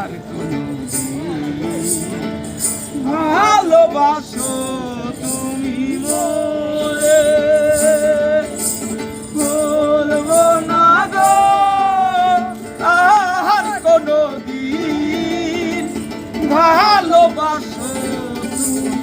আর কোনো ভালোবাসো তুমি মোরে। বলব না গো আর ভালোবাসো তুমি